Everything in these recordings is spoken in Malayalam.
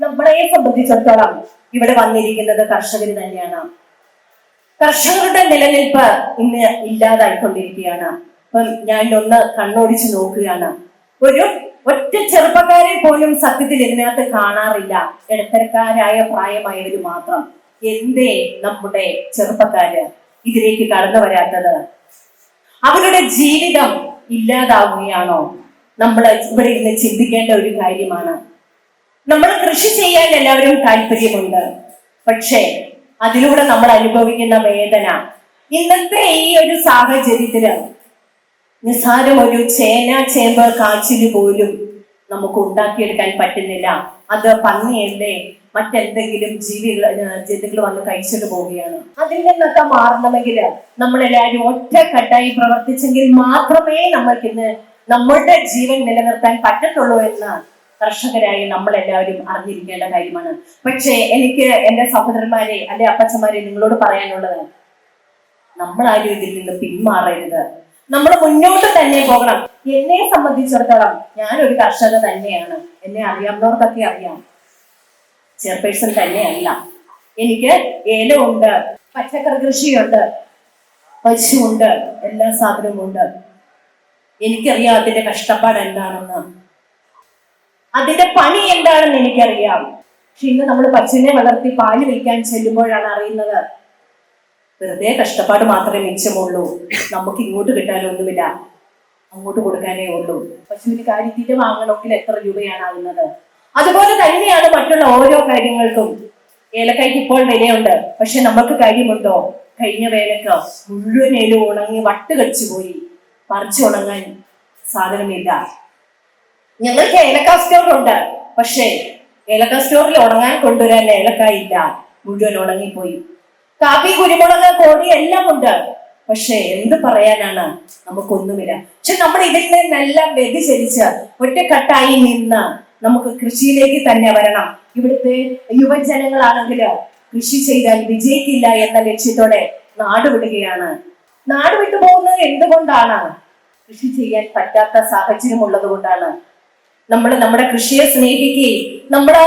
നമ്മളെ സംബന്ധിച്ചിടത്തോളം ഇവിടെ വന്നിരിക്കുന്നത് കർഷകർ തന്നെയാണ്. കർഷകരുടെ നിലനിൽപ്പ് ഇന്ന് ഇല്ലാതായിക്കൊണ്ടിരിക്കുകയാണ്. അപ്പം ഞാൻ ഒന്ന് കണ്ണോടിച്ച് നോക്കുകയാണ്. ഒരു ഒറ്റ ചെറുപ്പക്കാരെ പോലും സത്യത്തിൽ ഇതിനകത്ത് കാണാറില്ല. ഇടത്തരക്കാരായ പ്രായമായവര് മാത്രം. എന്തേ നമ്മുടെ ചെറുപ്പക്കാര് ഇതിലേക്ക് കടന്നു വരാത്തത്? അവരുടെ ജീവിതം ഇല്ലാതാവുകയാണോ? നമ്മൾ ഇവിടെ ഇരുന്ന് ചിന്തിക്കേണ്ട ഒരു കാര്യമാണ്. നമ്മൾ കൃഷി ചെയ്യാൻ എല്ലാവരും താല്പര്യമുണ്ട്. പക്ഷേ അതിലൂടെ നമ്മൾ അനുഭവിക്കുന്ന വേദന. ഇന്നത്തെ ഈ ഒരു സാഹചര്യത്തിൽ നിസ്സാരം ഒരു ചേന ചേമ്പ് കാച്ചിൽ പോലും നമുക്ക് ഉണ്ടാക്കിയെടുക്കാൻ പറ്റുന്നില്ല. അത് പന്നിയല്ലേ മറ്റെന്തെങ്കിലും ജീവികൾ ജന്തുക്കൾ വന്ന് കഴിച്ചിട്ട് പോവുകയാണ്. അതിൽ നിന്നൊക്കെ മാറണമെങ്കിൽ നമ്മളെല്ലാവരും ഒറ്റക്കെട്ടായി പ്രവർത്തിച്ചെങ്കിൽ മാത്രമേ നമ്മൾക്ക് ഇന്ന് നമ്മളുടെ ജീവൻ നിലനിർത്താൻ പറ്റത്തുള്ളൂ എന്ന് കർഷകരായി നമ്മൾ എല്ലാവരും അറിഞ്ഞിരിക്കേണ്ട കാര്യമാണ്. പക്ഷേ എനിക്ക് എന്റെ സഹോദരന്മാരെ അല്ലെ അപ്പച്ചന്മാരെ നിങ്ങളോട് പറയാനുള്ളത് നമ്മളാരും ഇതിൽ നിന്ന് പിന്മാറരുത്. നമ്മൾ മുന്നോട്ട് തന്നെ പോകണം. എന്നെ സംബന്ധിച്ചിടത്തോളം ഞാൻ ഒരു കർഷക തന്നെയാണ്. എന്നെ അറിയാവുന്നവർക്കൊക്കെ അറിയാം. ചെയർപേഴ്സൺ തന്നെയല്ല. എനിക്ക് ഏലമുണ്ട് പച്ചക്കറി കൃഷിയുണ്ട് പശുവുണ്ട് എല്ലാ സാധനവും ഉണ്ട് എനിക്കറിയാം അതിന്റെ കഷ്ടപ്പാട് എന്താണെന്ന്. അതിന്റെ പണി എന്താണെന്ന് എനിക്കറിയാം. പക്ഷെ ഇന്ന് നമ്മൾ പശുവിനെ വളർത്തി പാൽ വയ്ക്കാൻ ചെല്ലുമ്പോഴാണ് അറിയുന്നത്. വെറുതെ കഷ്ടപ്പാട് മാത്രമേ മിച്ചമുള്ളൂ. നമുക്ക് ഇങ്ങോട്ട് കിട്ടാനൊന്നുമില്ല അങ്ങോട്ട് കൊടുക്കാനേ ഉള്ളൂ. പശുവിന് കാര്യത്തീറ്റ വാങ്ങണമെങ്കിൽ എത്ര രൂപയാണ് ആകുന്നത്? അതുപോലെ തന്നെയാണ് മറ്റുള്ള ഓരോ കാര്യങ്ങൾക്കും. ഏലക്കായ്ക്ക് ഇപ്പോൾ വിലയുണ്ട്. പക്ഷെ നമുക്ക് കാര്യമുണ്ടോ? കഴിഞ്ഞ വേലക്ക് മുഴുവൻ ഏലും ഉണങ്ങി വട്ട് കടിച്ചു പോയി പറിച്ചുണങ്ങാൻ സാധനമില്ല. ഞങ്ങൾക്ക് ഏലക്ക സ്റ്റോർ ഉണ്ട്. പക്ഷേ ഏലക്ക സ്റ്റോറിൽ ഉണങ്ങാൻ കൊണ്ടുവരാൻ ഏലക്ക ഇല്ല. മുഴുവൻ ഉണങ്ങിപ്പോയി. കാപ്പി കുരുമുളക് കോഴി എല്ലാം ഉണ്ട്. പക്ഷെ എന്ത് പറയാനാണ്? നമുക്കൊന്നുമില്ല. പക്ഷെ നമ്മൾ ഇതിൽ നിന്നെല്ലാം വ്യതിചരിച്ച് ഒറ്റക്കെട്ടായി നിന്ന് നമുക്ക് കൃഷിയിലേക്ക് തന്നെ വരണം. ഇവിടുത്തെ യുവജനങ്ങളാണെങ്കിൽ കൃഷി ചെയ്താൽ വിജയിക്കില്ല എന്ന ലക്ഷ്യത്തോടെ നാട് വിടുകയാണ്. നാട് വിട്ടു പോകുന്നത് എന്തുകൊണ്ടാണ്? കൃഷി ചെയ്യാൻ പറ്റാത്ത സാഹചര്യം ഉള്ളത് കൊണ്ടാണ് നമ്മൾ നമ്മുടെ കൃഷിയെ സ്നേഹിക്കുകയും നമ്മുടെ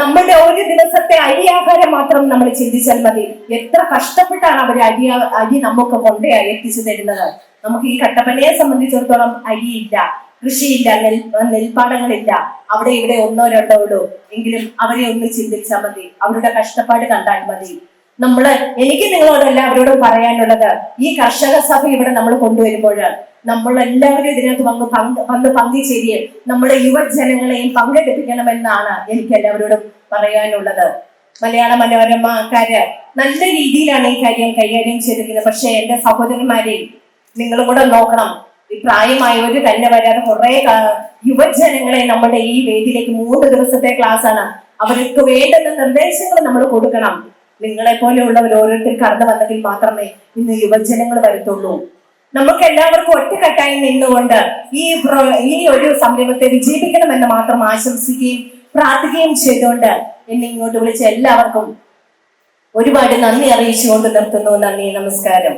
നമ്മുടെ ഒരു ദിവസത്തെ അരി ആഹാരം മാത്രം നമ്മൾ ചിന്തിച്ചാൽ മതി. എത്ര കഷ്ടപ്പെട്ടാണ് അവർ അരി അരി നമുക്ക് കൊണ്ടേ എത്തിച്ചു തരുന്നത്. നമുക്ക് ഈ കട്ടപ്പനയെ സംബന്ധിച്ചിടത്തോളം അരിയില്ല കൃഷിയില്ല നെൽ നെൽപ്പാടങ്ങളില്ല. അവിടെ ഇവിടെ ഒന്നോ രണ്ടോ ഉള്ളൂ എങ്കിലും അവരെ ഒന്ന് ചിന്തിച്ചാൽ മതി. അവരുടെ കഷ്ടപ്പാട് കണ്ടാൽ മതി. നമ്മൾ എനിക്ക് നിങ്ങളോട് എല്ലാവരോടും പറയാനുള്ളത് ഈ കർഷക സഭ ഇവിടെ നമ്മൾ കൊണ്ടുവരുമ്പോൾ നമ്മൾ എല്ലാവരും ഇതിനകത്ത് വന്ന് പങ്ക് വന്ന് പങ്കുചേരുകയും നമ്മുടെ യുവജനങ്ങളെയും പങ്കെടുപ്പിക്കണമെന്നാണ് എനിക്ക് എല്ലാവരോടും പറയാനുള്ളത്. മലയാള മനോരമക്കാര് നല്ല രീതിയിലാണ് ഈ കാര്യം കൈകാര്യം ചെയ്തിരിക്കുന്നത്. പക്ഷെ എന്റെ സഹോദരന്മാരെയും നിങ്ങളും കൂടെ നോക്കണം. ഈ പ്രായമായവര് തന്നെ വരാതെ കുറെ യുവജനങ്ങളെ നമ്മുടെ ഈ വേദിയിലേക്ക് മൂന്ന് ദിവസത്തെ ക്ലാസ് ആണ് അവർക്ക് വേണ്ടുന്ന നിർദ്ദേശങ്ങൾ നമ്മൾ കൊടുക്കണം. നിങ്ങളെ പോലെയുള്ളവർ ഓരോരുത്തർ കടന്നു വന്നെങ്കിൽ മാത്രമേ ഇന്ന് യുവജനങ്ങൾ വരത്തുള്ളൂ. നമുക്ക് എല്ലാവർക്കും ഒറ്റക്കെട്ടായി നിന്നുകൊണ്ട് ഈ ഈ ഒരു സംരംഭത്തെ വിജയിപ്പിക്കണമെന്ന് മാത്രം ആശംസിക്കുകയും പ്രാർത്ഥിക്കുകയും ചെയ്തുകൊണ്ട് എന്നെ ഇങ്ങോട്ട് വിളിച്ച എല്ലാവർക്കും ഒരുപാട് നന്ദി അറിയിച്ചുകൊണ്ട് നിർത്തുന്നു. നന്ദി നമസ്കാരം.